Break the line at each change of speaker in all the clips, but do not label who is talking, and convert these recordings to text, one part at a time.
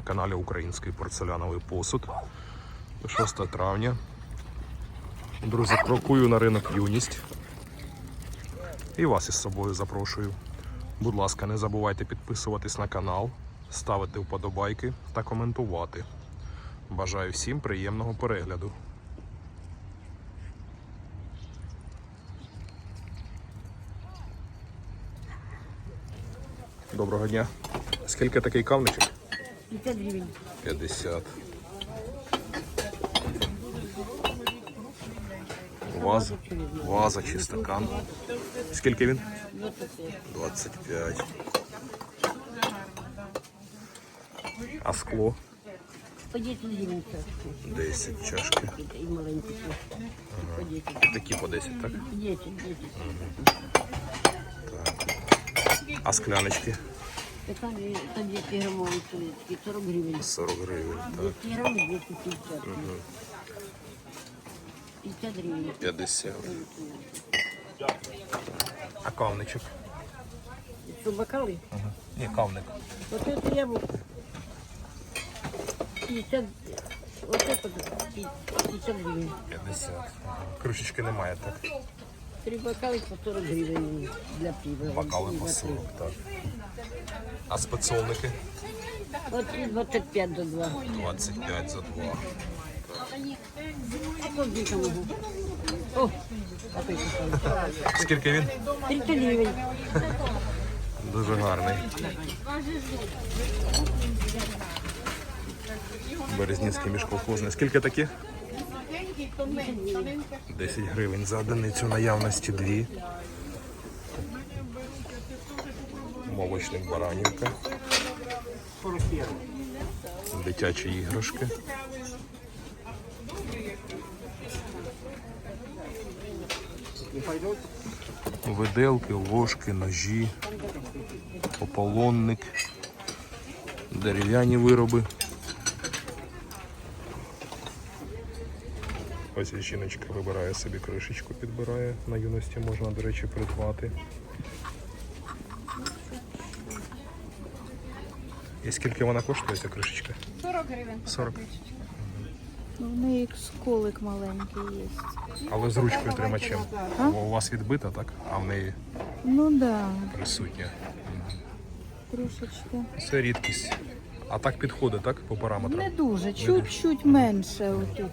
на каналі Український порцеляновий посуд. 6 травня. Друзі, крокую на ринок юність. І вас із собою запрошую. Будь ласка, не забувайте підписуватись на канал, ставити вподобайки та коментувати. Бажаю всім приємного перегляду. Доброго дня. Скільки такий кавничок?
50 гривень.
50. Ваза. Ваза чи стакан. Скільки він? 25. А скло?
По 10 гривень це.
10 чашки.
І маленькі. По 10.
І такі по 10, так?
10, 10.
А скляночки?
Така та 200 грамові турецькі, 40 гривень.
40 гривень. Так.
200 грам 250. 50 гривень.
50. А кавничок?
Що, бокали?
Ні, кавник.
Вот это яблоко. 50. Вот это 50 гривень.
50. Кришечки немає, так?
Три бокали по 40 гривень для пива.
Бокали по 40, так. А спецовники?
От 25 до 2.
25 за 2.
А по дві можу. О, такий купив.
Скільки він?
30 гривень.
Дуже гарний. Березнівський міжколхозний. Скільки такі? 10 гривень за одиницю наявності дві. Молочник баранівка. Дитячі іграшки. Виделки, ложки, ножі, ополонник, дерев'яні вироби. Ось жіночка вибирає собі кришечку, підбирає. На юності можна, до речі, придбати. І скільки вона коштує, ця кришечка?
40 гривень.
40.
Ну, в неї сколик маленький є.
Але з ручкою тримачем. Бо у вас відбита, так? А в неї
Ну да,
присутня.
трошечки.
Це рідкість. А так підходить, так? По параметрам?
Не дуже, чуть-чуть менше отут.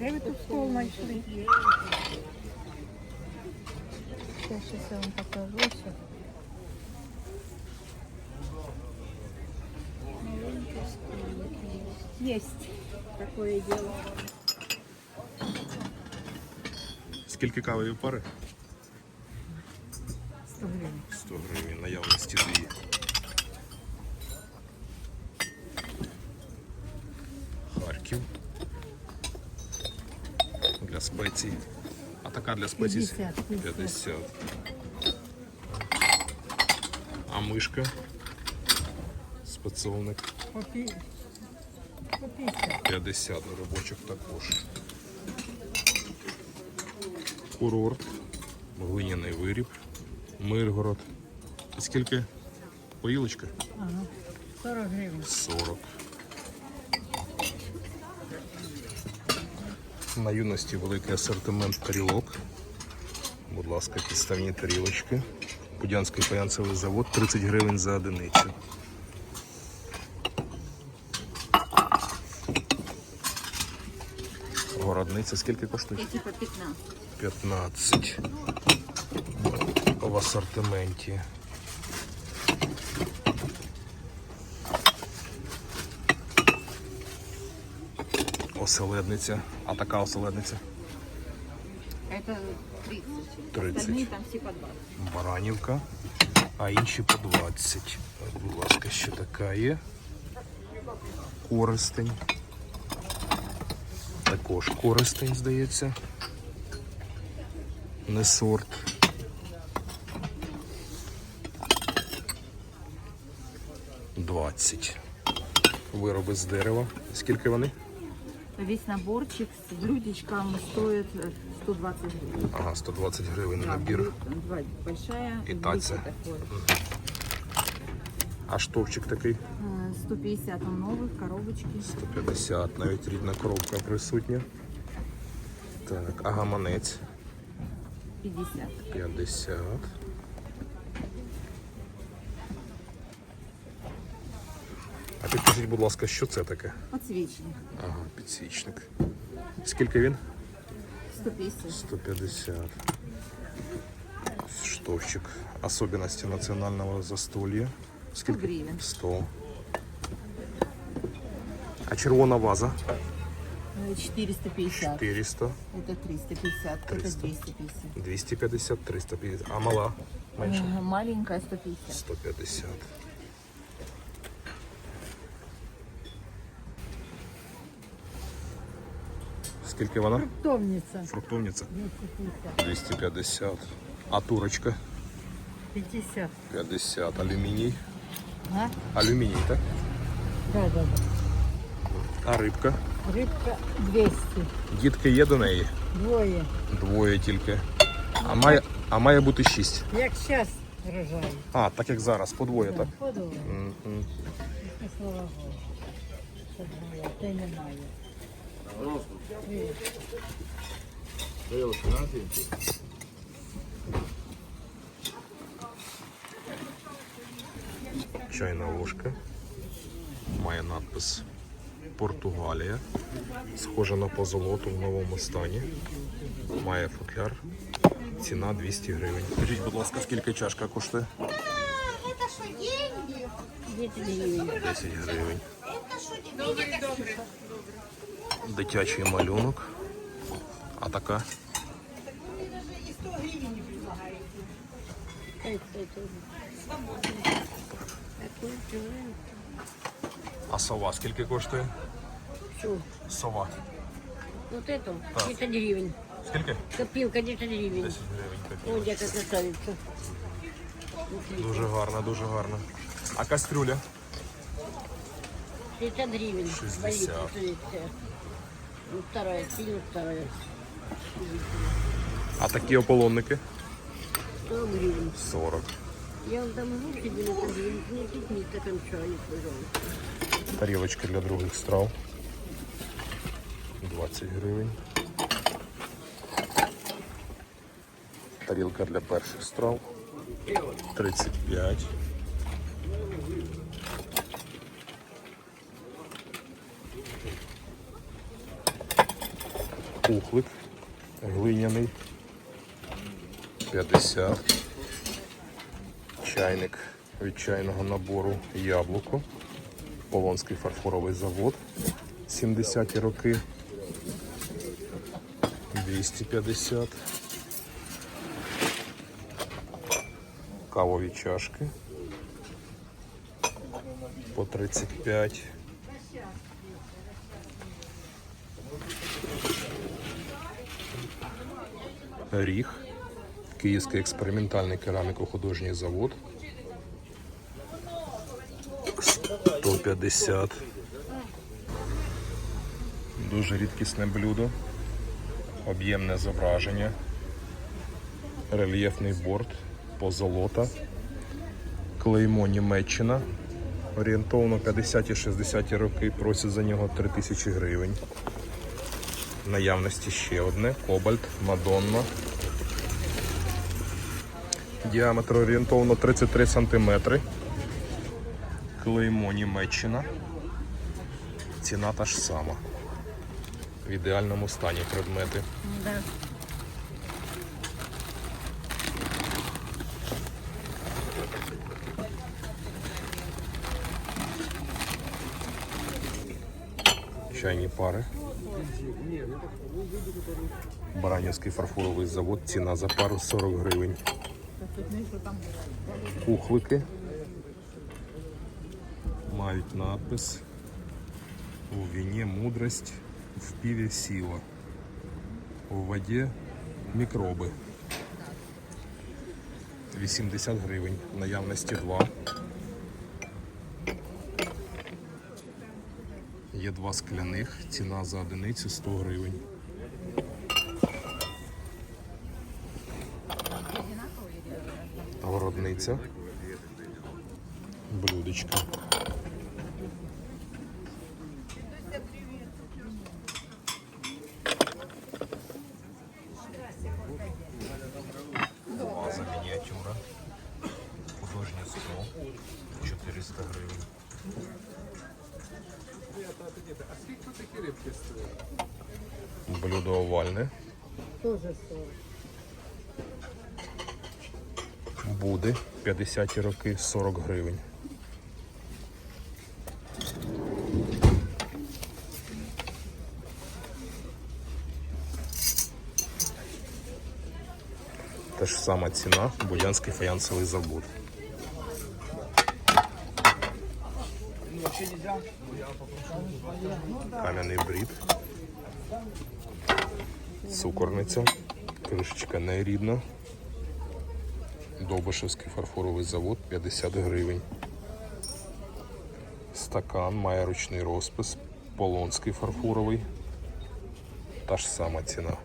Де ви тут стол знайшли?
Зараз я вам покажу. Ось. Маленький сколик є.
Єсть. Такое діло.
Скільки кавові пари?
100 гривень.
100 гривень, наявності дві. Спецій. А така для спецій
50, 50.
50. А мишка. Спецовник
По пі- 50.
50 робочих також. Курорт, глиняний виріб, Миргород. Скільки? Поїлочка?
Ага. 40 гривень.
40. На юності великий асортимент тарілок. Будь ласка, підставні тарілочки. Будянський фаянсовий завод 30 гривень за одиницю. Городниця скільки коштує?
Які по 15.
15 в асортименті. Оселедниця. А така оселедниця
Это 30.
30.
Остальные там всі по 20.
Баранівка, а інші по 20. Будь ласка, ще така є. Користень. Також користень, здається. Не сорт. Двадцять. Вироби з дерева. Скільки вони?
Весь наборчик с блюдечком стоит э, 120 гривен.
Ага, 120 гривень
Да,
набір.
блюд- Два большая
И
блюдо
таця.
такое.
А штовчик такий
Э, 150 он новый, в коробочке.
150, навіть рідна коробка присутня. Так, а гаманець
50.
50. підкажіть, будь ласка, що це таке?
Подсвечник.
Ага, підсвічник. Скільки він?
150.
150. Штовчик. Особенности национального застолья.
100 гривен.
100. А червона ваза?
Э, 450.
400.
Это 350.
300.
Это 250.
250, 350. А мала? Менше?
Э, Маленькая 150.
150. Скільки вона?
Фруктовниця.
Фруктовниця?
250.
250. А турочка?
50.
50. Алюміній.
А?
Алюміній, так?
Да, да, да.
А рибка?
Рибка 200.
Дітки є до неї?
Двоє.
Двоє тільки. А має, а має бути шість.
Як зараз рожають.
А, так як зараз, по двоє, так?
Подумай.
Мгм.
Слава Богу. Це двоє, а те немає.
Чайна ложка. Має надпис Португалія. Схожа на позолоту в новому стані. Має футляр. Ціна 200 гривень. Скажіть, будь ласка, скільки чашка коштує?
Это что, деньги?
10 гривень. Дитячий малюнок. А така? А сова скільки коштує?
Что?
Сова.
Вот эту?
Да.
10 гривен.
Скільки?
Копилка 10 гривен.
10 гривень.
О,
копійка.
яка красавица.
Дуже гарно, дуже гарно. А кастрюля?
60 гривен.
60.
Ну, вторая, сильно вторая.
А такі ополонники?
100 гривен.
40.
Я вам дам руки, тебе на гривен. Не стакан чая, пожалуйста.
Тарілочки для других страв. 20 гривень. Тарілка для перших страв. 35. Кухлик глиняний. 50. Чайник від чайного набору яблуко. Полонський фарфоровий завод 70-ті роки. 250. Кавові чашки. По 35. Ріг. Київський експериментальний кераміко-художній завод. 150. Дуже рідкісне блюдо. Об'ємне зображення. Рельєфний борт, позолота. Клеймо Німеччина. Орієнтовно 50-60 роки просять за нього 3000 гривень. Наявності ще одне. Кобальт, Мадонна. Діаметр орієнтовно 33 см. Клеймо Німеччина. Ціна та ж сама. В ідеальному стані предмети. Чайні пари. Баранівський фарфоровий завод. Ціна за пару 40 гривень. Кухлики. Мають надпис. У вине мудрость, в пиве сила. У воді мікроби. 80 гривень. Наявності 2. Є два скляних, ціна за одиницю 100 гривень. Городниця. блюдечко. Ваза мініатюра. Художнє скло. 400 гривень. Блюдо овальне.
40.
Буде 50 роки 40 гривень. Та ж сама ціна, Будянський фаянсовий завод. Кам'яний брід. Цукорниця. Кришечка нерідна. Довбишевський фарфоровий завод 50 гривень. Стакан має ручний розпис. Полонський фарфоровий. Та ж сама ціна.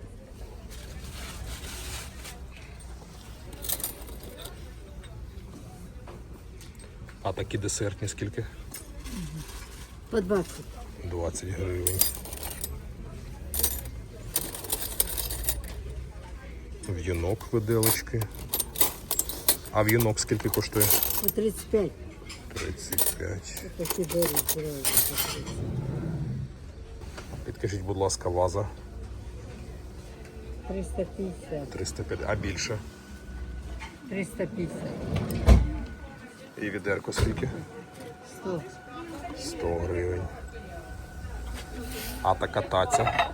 А такі десертні скільки?
По 20.
20 гривень. В'юнок виделочки. А в'юнок скільки коштує?
35.
35.
Такі беруть.
Підкажіть, будь ласка, ваза
350.
305, а більше.
350.
І відерко скільки?
100.
100 гривень. А така таця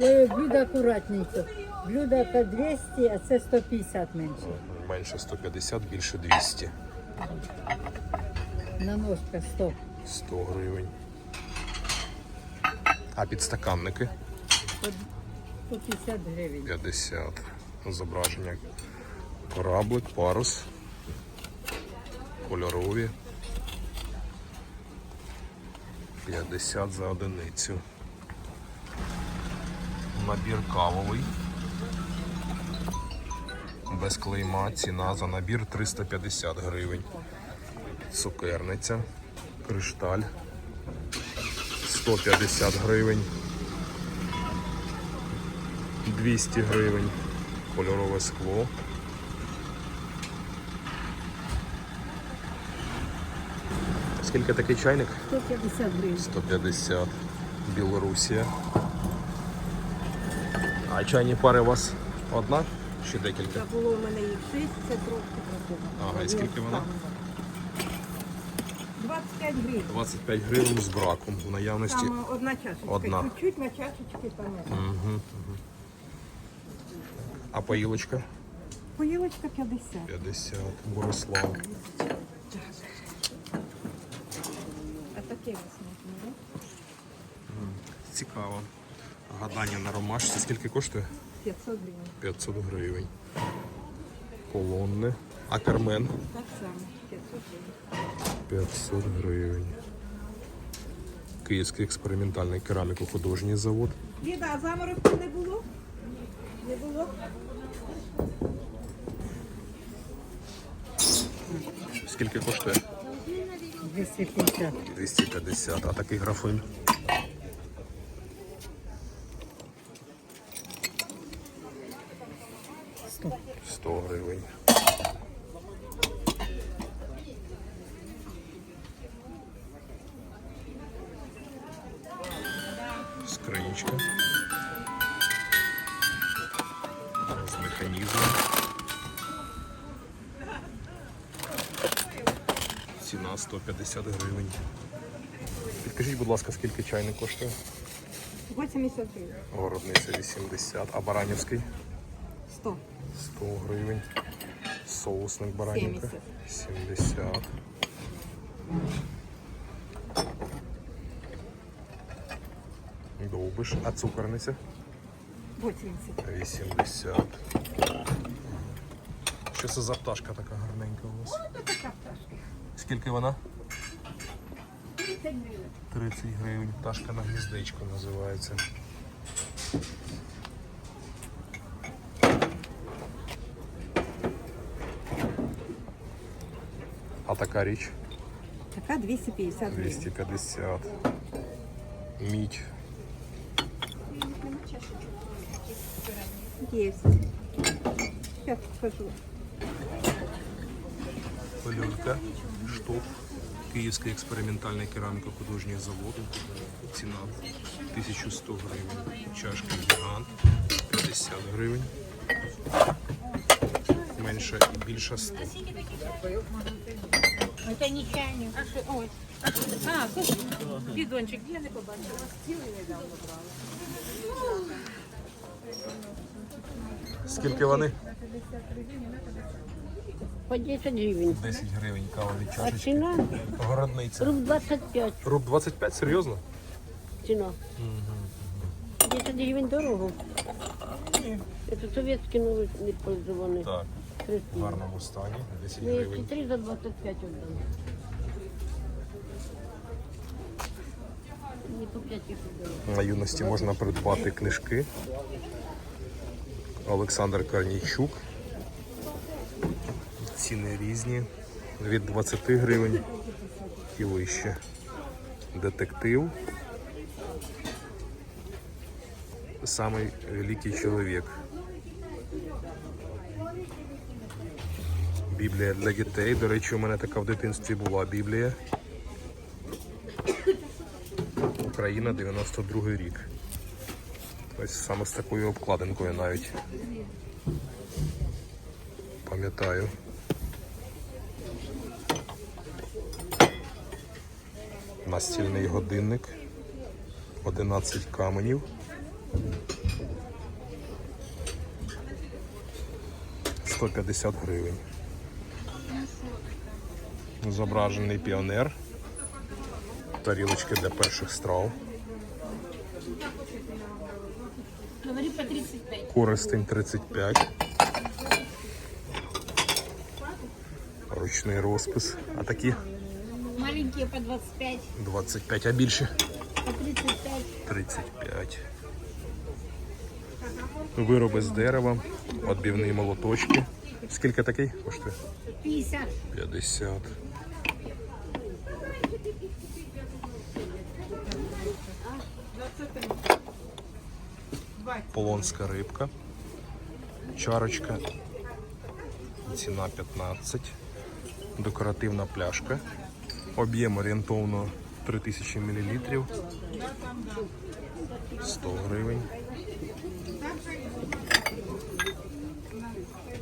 Е, Блюдо акуратненько. Блюдо по 200, а це 150 менше.
менше 150, більше 200.
На ножка 100.
100 гривень. А підстаканники
По 50 гривень.
50. Зображення. Кораблик, парус. Кольорові. 50 за одиницю. Набір кавовий. Без клейма. Ціна за набір 350 гривень. Цукерниця. Кришталь. 150 гривень. 200 гривень. Кольорове скло. Скільки такий чайник?
150 гривень.
150. Білорусія. А чайні пари у вас одна чи декілька?
Було в мене їх 6, це трошки працювало.
Ага, і скільки вона?
25 гривень.
25 гривень з браком в наявності.
Там одна чашечка.
Одна.
Чуть-чуть на чашечки понятно.
А поїлочка?
Поїлочка 50.
50. Борислав.
А таке висмітне, да?
Цікаво. Гадання на ромашці скільки коштує?
500 гривень.
500 гривень. Колонни. А кармен?
Так само, 500 гривень.
500 гривень. Київський експериментальний кераміко-художній завод.
Ліда, а заморозку не було? Не було?
Скільки коштує?
250.
250. А такий графин?
100.
100 гривень. Скринічка. З механізмом. Ціна 150 гривень. Підкажіть, будь ласка, скільки чайник коштує?
80 гривень.
Городниця 80, а Баранівський
100.
100 гривень. Соусник Баранівка 70. Довбиш, а цукорниця
80.
80. Що це за пташка така гарненька у вас? Ось така пташка. Скільки вона?
30 гривень.
30 гривень. Пташка на гніздечку називається. така річ?
Такая 250 гривен.
250. Мідь.
Есть. Сейчас покажу.
Люлька, штоп, Київський експериментальний кераміко-художній завод. Ціна 1100 гривень. Чашка гігант 50 гривень. Менша і більша 100.
Это не чайник.
Ой. А, слушай, бідончик, я не побачила. Цілий недавно брала.
Скільки вони?
По 10 гривень.
10 гривень кавові
А
чашечки.
ціна?
Городниця.
Руб 25
Руб 25, серйозно?
ціна. 10 гривень дорого. Це совєтські нові не пользовані.
Так, в гарному стані. 10
Ну,
гривень.
3 за 25 віддам. Не по 5 їх віддам.
На юності можна придбати книжки. Олександр Карнійчук. Ціни різні. Від 20 гривень і вище. Детектив. Самий великий чоловік. Біблія для дітей. До речі, у мене така в дитинстві була Біблія. Україна 92 рік. Ось саме з такою обкладинкою навіть. Пам'ятаю. Настільний годинник. 11 каменів. Сто п'ятдесят гривень. Зображений піонер. Тарілочки для перших страв.
Говори по 35.
Користень 35. Ручний розпис. А такі
Маленькие по 25,
25, а більше
по 35.
35. Вироби з дерева, відбивні молоточки. Скільки такий коштує?
50.
50. Полонська рибка. Чарочка. Ціна 15. Декоративна пляшка. Об'єм орієнтовно 3000 мл. 100 гривень.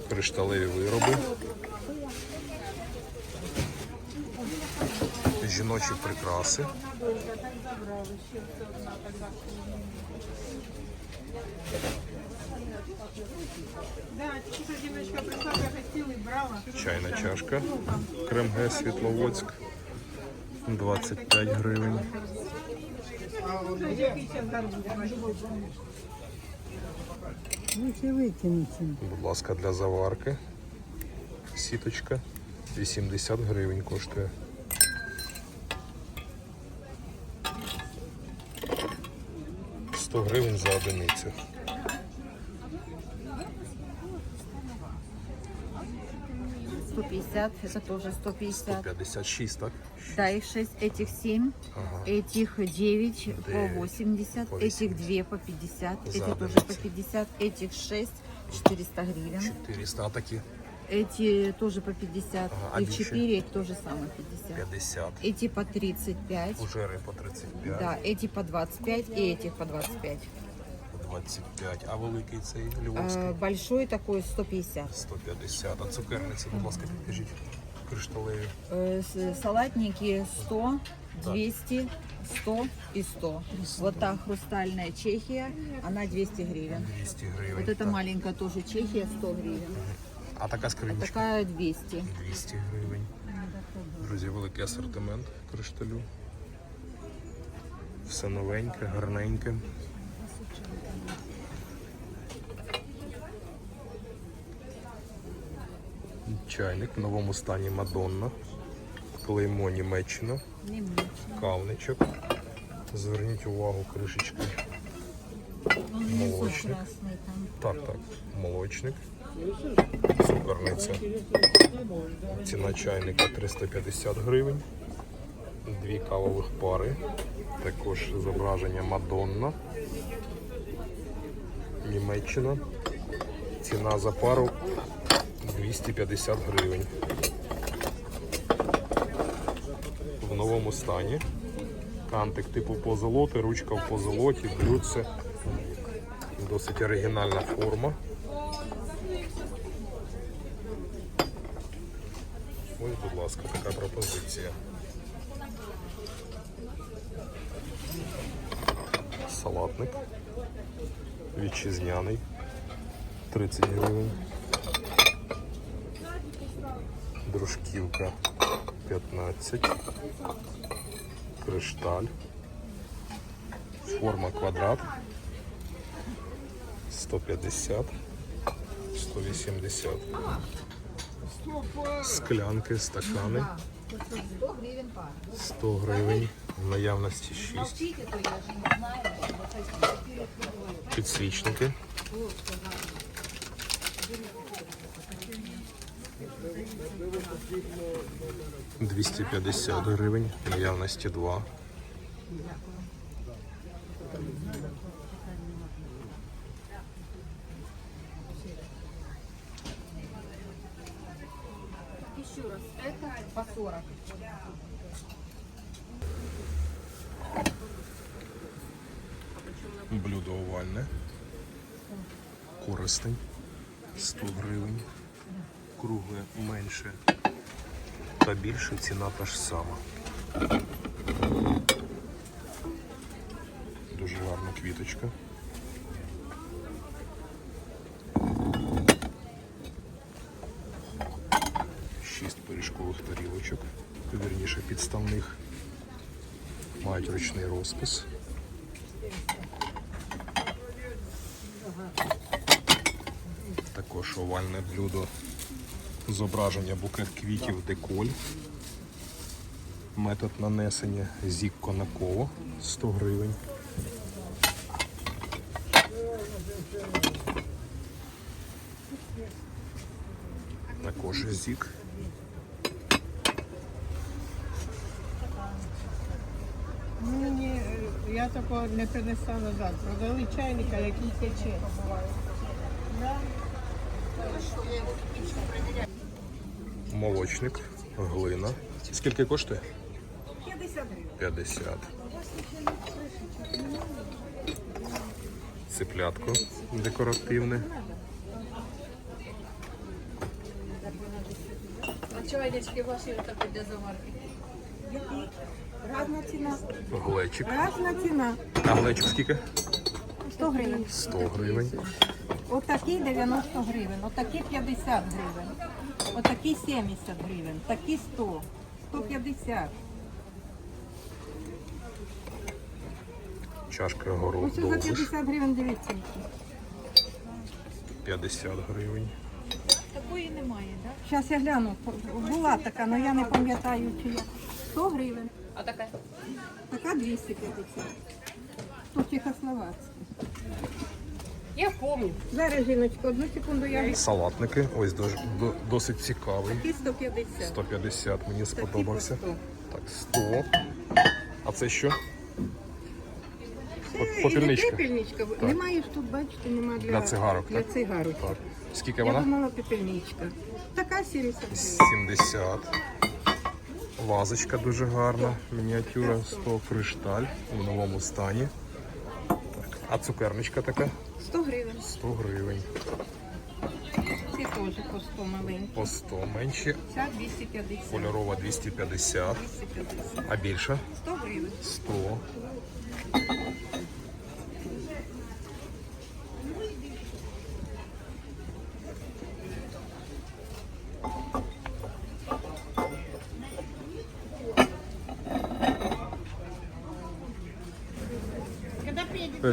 Кришталеві вироби. Жіночі прикраси. Чайна чашка. Кремге Світловодськ. 25 гривень. Будь ласка, для заварки. Сіточка. 80 гривень коштує. Сто гривень за одиницю.
Сто пятьдесят, это тоже 150.
56, так?
Да, их 6, этих 7,
Ага.
этих 9 по
Девять
80,
по
этих
80.
2 по 50,
За
эти тоже
одиницу.
по 50, этих 6 400 гривен,
400, а такі
эти тоже по 50,
Ага, а
и
більше?
4 их тоже самое 50.
50.
Эти по 35,
Фужери по 35.
да, эти по 25 и этих по 25.
По 25. А великий цей львовський?
Э, Большой такой 150.
150. А цукерниці, будь ласка, підкажіть. Кришталеві.
Э, с- Салатники 100, 200, 100 и 100. Вот та хрустальная Чехия, она 200 гривен.
200 гривень.
Вот эта
Так.
маленькая тоже Чехия 100 гривен.
А така скринічка?
Такая 200.
200 гривень. Друзі, великий асортимент кришталю. Все новеньке, гарненьке. Чайник в новому стані Мадонна. Клеймо Німеччина. Кавничок. Зверніть увагу, кришечки. Молочник. Так, так, молочник. Цукорниця. Ціна чайника 350 гривень. Дві кавових пари. Також зображення Мадонна. Німеччина. Ціна за пару 250 гривень. В новому стані. Кантик типу позолоти, ручка в позолоті, блюдце. Досить оригінальна форма. Ось, будь ласка, така пропозиція. Салатник. Вітчизняний. 30 гривень. Дружківка 15. Кришталь. Форма квадрат. 150. 180. Склянки, стакани. 100 гривень. В наявності 6. Підсвічники. Двісті п'ятдесят гривень, наявності два. Блюдо овальне. Користень. 100 гривень. Кругле менше. Та більше ціна та ж сама. Дуже гарна квіточка. Шість пиріжкових тарілочок, вірніше підставних. Мають ручний розпис. Також овальне блюдо. Зображення букет квітів деколь. Метод нанесення зікко на коло 100 гривень. Також зік.
Ні, е, я такого не принесла назад. Продали чайника, який тече.
Молочник, глина. Скільки коштує? 50 гривень. 50. Цеплятко декоративне.
А чайнички ваші отакі для заварки?
Разна ціна.
Глечик.
Разна ціна.
А глечик скільки?
100 гривень.
100 гривень.
Отакі 90 гривень, отакі 50 гривень, отакі 70 гривень, такі 100, 150.
Чашка горох
Ось за
довбиш.
50 гривень дивіться.
50 гривень.
Такої немає, так?
Зараз я гляну, була така, але я не пам'ятаю, чи я. 100 гривень,
А така?
така 250. Тут чехословацькі.
Я пам'ятаю.
Зараз, жіночко, одну секунду я
Салатники. Ось до- досить цікавий.
Такі 150.
150 мені
Такі по
сподобався.
100.
Так, 100. А це що?
Це
Попільничка.
пепельничка. Немає ж тут, бачите, нема для,
Для цигарок,
Для
так?
цигарок.
Так. Скільки
Я
вона?
думала пепельничка. Така 70 гривень.
70. Вазочка дуже гарна. Мініатюра 100 кришталь у новому стані. Так. А цукерничка така
100 гривень.
100 гривень.
Ці теж по 100 маленькі.
По 100 менші.
Ця 250.
Кольорова 250.
250.
А більше
100 гривень.
100.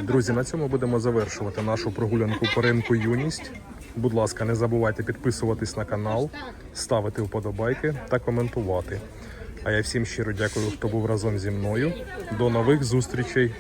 Друзі, на цьому будемо завершувати нашу прогулянку по ринку юність. Будь ласка, не забувайте підписуватись на канал, ставити вподобайки та коментувати. А я всім щиро дякую, хто був разом зі мною. До нових зустрічей!